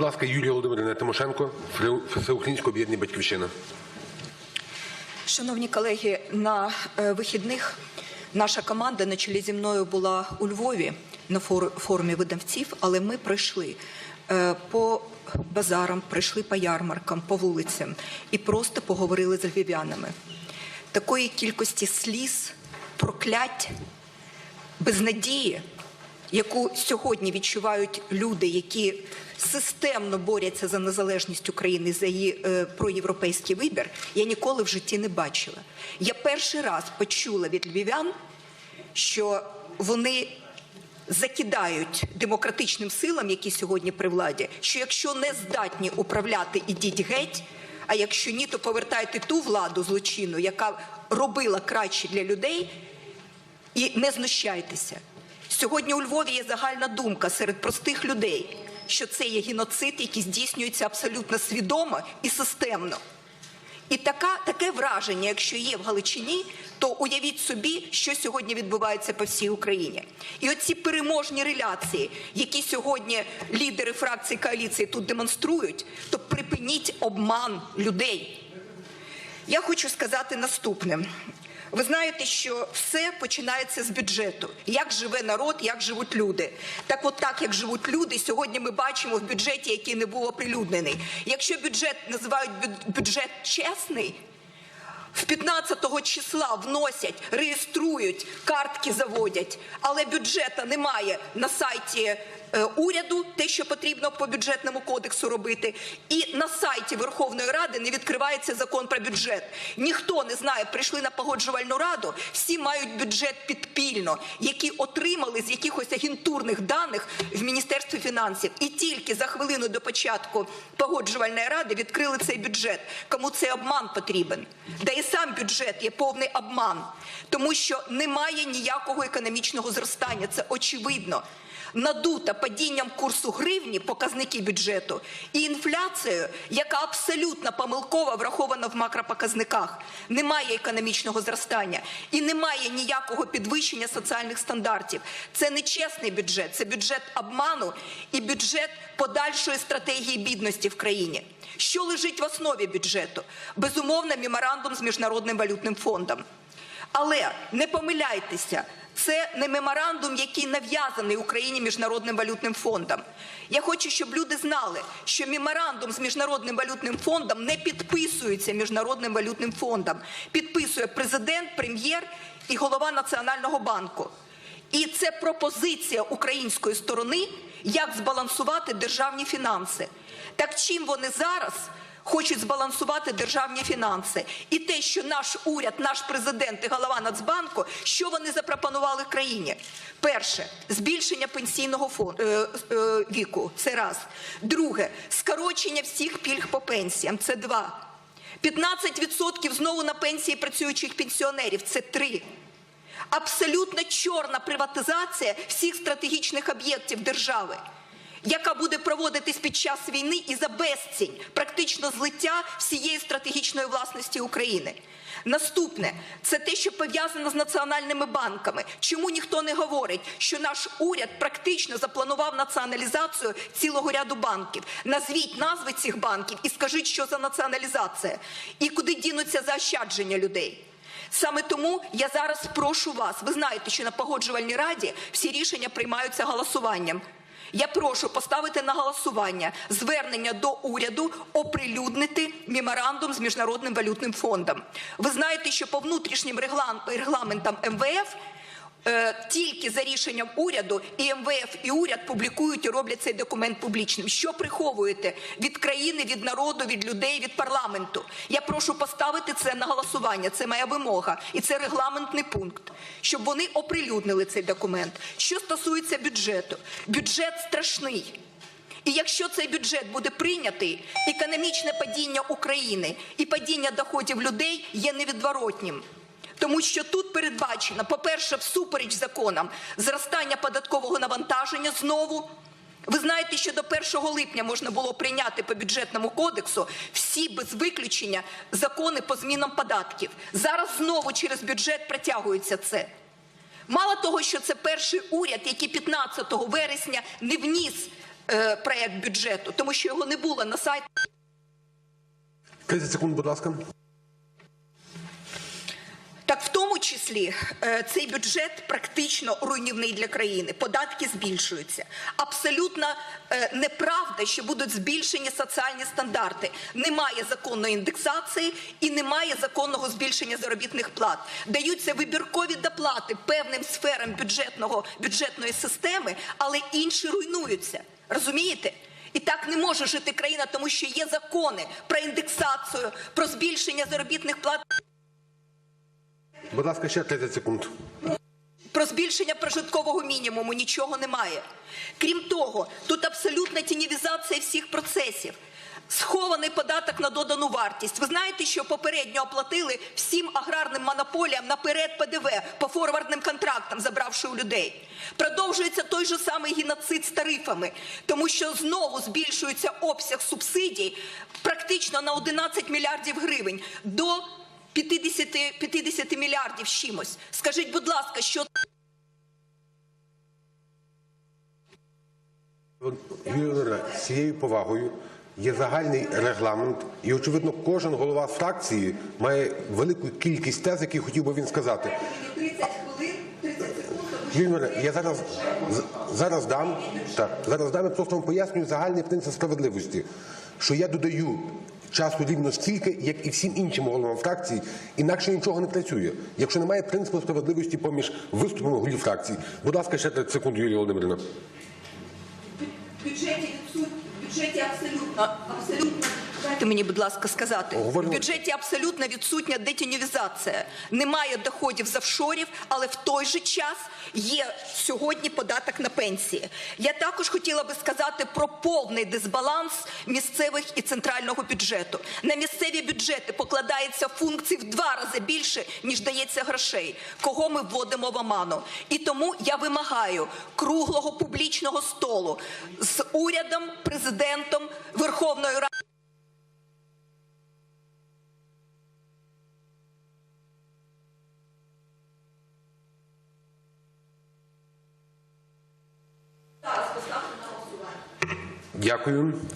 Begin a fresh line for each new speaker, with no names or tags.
Будь ласка, Юлія Володимирівна Тимошенко, Всеукраїнське об'єднання Батьківщина.
Шановні колеги, на е, вихідних наша команда на чолі зі мною була у Львові на фор- форумі видавців, але ми пройшли е, по базарам, пройшли по ярмаркам, по вулицям і просто поговорили з львів'янами. Такої кількості сліз, проклять, безнадії, яку сьогодні відчувають люди, які системно борються за незалежність України за її е, проєвропейський вибір, я ніколи в житті не бачила. Я перший раз почула від львів'ян, що вони закидають демократичним силам, які сьогодні при владі, що якщо не здатні управляти, ідіть геть. А якщо ні, то повертайте ту владу злочинну, яка робила краще для людей, і не знущайтеся. Сьогодні у Львові є загальна думка серед простих людей, що це є геноцид, який здійснюється абсолютно свідомо і системно. І така, таке враження, якщо є в Галичині, то уявіть собі, що сьогодні відбувається по всій Україні. І оці переможні реляції, які сьогодні лідери фракції коаліції тут демонструють, то припиніть обман людей. Я хочу сказати наступне. Ви знаєте, що все починається з бюджету. Як живе народ, як живуть люди. Так, от так, як живуть люди, сьогодні ми бачимо в бюджеті, який не був оприлюднений. Якщо бюджет називають бюджет чесний, в 15 числа вносять, реєструють, картки заводять, але бюджета немає на сайті уряду, те, що потрібно по бюджетному кодексу робити, і на сайті Верховної Ради не відкривається закон про бюджет. Ніхто не знає, прийшли на погоджувальну раду, всі мають бюджет підпільно, які отримали з якихось агентурних даних в Міністерстві фінансів. І тільки за хвилину до початку погоджувальної ради відкрили цей бюджет. Кому цей обман потрібен? Да і сам бюджет є повний обман, тому що немає ніякого економічного зростання. Це очевидно. Надута падінням курсу гривні показники бюджету і інфляцією, яка абсолютно помилково врахована в макропоказниках. Немає економічного зростання і немає ніякого підвищення соціальних стандартів. Це не чесний бюджет, це бюджет обману і бюджет подальшої стратегії бідності в країні. Що лежить в основі бюджету? Безумовно, меморандум з міжнародним валютним фондом. Але не помиляйтеся, це не меморандум, який нав'язаний Україні міжнародним валютним фондом. Я хочу, щоб люди знали, що меморандум з міжнародним валютним фондом не підписується міжнародним валютним фондом. Підписує президент, прем'єр і голова Національного банку. І це пропозиція української сторони, як збалансувати державні фінанси. Так чим вони зараз хочуть збалансувати державні фінанси? І те, що наш уряд, наш президент і голова Нацбанку, що вони запропонували країні? Перше збільшення пенсійного фонду е, е, віку. Це раз. Друге скорочення всіх пільг по пенсіям. Це два. 15% знову на пенсії працюючих пенсіонерів. Це три. Абсолютно чорна приватизація всіх стратегічних об'єктів держави, яка буде проводитись під час війни і за безцінь, практично злиття всієї стратегічної власності України. Наступне це те, що пов'язано з національними банками. Чому ніхто не говорить, що наш уряд практично запланував націоналізацію цілого ряду банків? Назвіть назви цих банків і скажіть, що за націоналізація, і куди дінуться заощадження людей. Саме тому я зараз прошу вас. Ви знаєте, що на погоджувальній раді всі рішення приймаються голосуванням. Я прошу поставити на голосування звернення до уряду оприлюднити меморандум з міжнародним валютним фондом. Ви знаєте, що по внутрішнім реглам- регламентам МВФ. Е, Тільки за рішенням уряду і МВФ і уряд публікують і роблять цей документ публічним. Що приховуєте від країни, від народу, від людей, від парламенту? Я прошу поставити це на голосування. Це моя вимога, і це регламентний пункт, щоб вони оприлюднили цей документ. Що стосується бюджету, бюджет страшний. І якщо цей бюджет буде прийнятий, економічне падіння України і падіння доходів людей є невідворотнім. Тому що тут передбачено, по-перше, всупереч законам зростання податкового навантаження знову. Ви знаєте, що до 1 липня можна було прийняти по бюджетному кодексу всі без виключення закони по змінам податків. Зараз знову через бюджет притягується це. Мало того, що це перший уряд, який 15 вересня не вніс е, проект бюджету, тому що його не було на сайті.
30 секунд, будь ласка.
В тому числі е, цей бюджет практично руйнівний для країни. Податки збільшуються. Абсолютно е, неправда, що будуть збільшені соціальні стандарти. Немає законної індексації і немає законного збільшення заробітних плат. Даються вибіркові доплати певним сферам бюджетного бюджетної системи, але інші руйнуються. Розумієте? І так не може жити країна, тому що є закони про індексацію, про збільшення заробітних плат.
Будь ласка, ще 30 секунд.
Про збільшення прожиткового мінімуму нічого немає. Крім того, тут абсолютна тінівізація всіх процесів. Схований податок на додану вартість. Ви знаєте, що попередньо оплатили всім аграрним монополіям наперед ПДВ по форвардним контрактам, забравши у людей. Продовжується той же самий геноцид з тарифами, тому що знову збільшується обсяг субсидій практично на 11 мільярдів гривень до 50, 50 мільярдів чимось. Скажіть, будь ласка, що
Володимирович, з цією повагою є загальний регламент, і очевидно, кожен голова фракції має велику кількість тез, які хотів би він сказати.
30 хвилин, 30 секунд.
Я зараз зараз дам так, зараз дам я просто вам пояснюю загальний принцип справедливості, що я додаю часу рівно стільки, як і всім іншим головам фракції, інакше нічого не працює. Якщо немає принципу справедливості поміж виступами голів фракції, Будь ласка, ще 30 секунд, Юлія Володимирівна.
В бюджеті відсутні, в бюджеті абсолютно, абсолютно. Дайте мені, будь ласка, сказати. В бюджеті абсолютно відсутня детінювізація. Немає доходів з офшорів, але в той же час є сьогодні податок на пенсії. Я також хотіла би сказати про повний дисбаланс місцевих і центрального бюджету. На місцеві бюджети покладається функцій в два рази більше, ніж дається грошей. Кого ми вводимо в оману? І тому я вимагаю круглого публічного столу з урядом, президентом, Верховною Радою.
Дякую.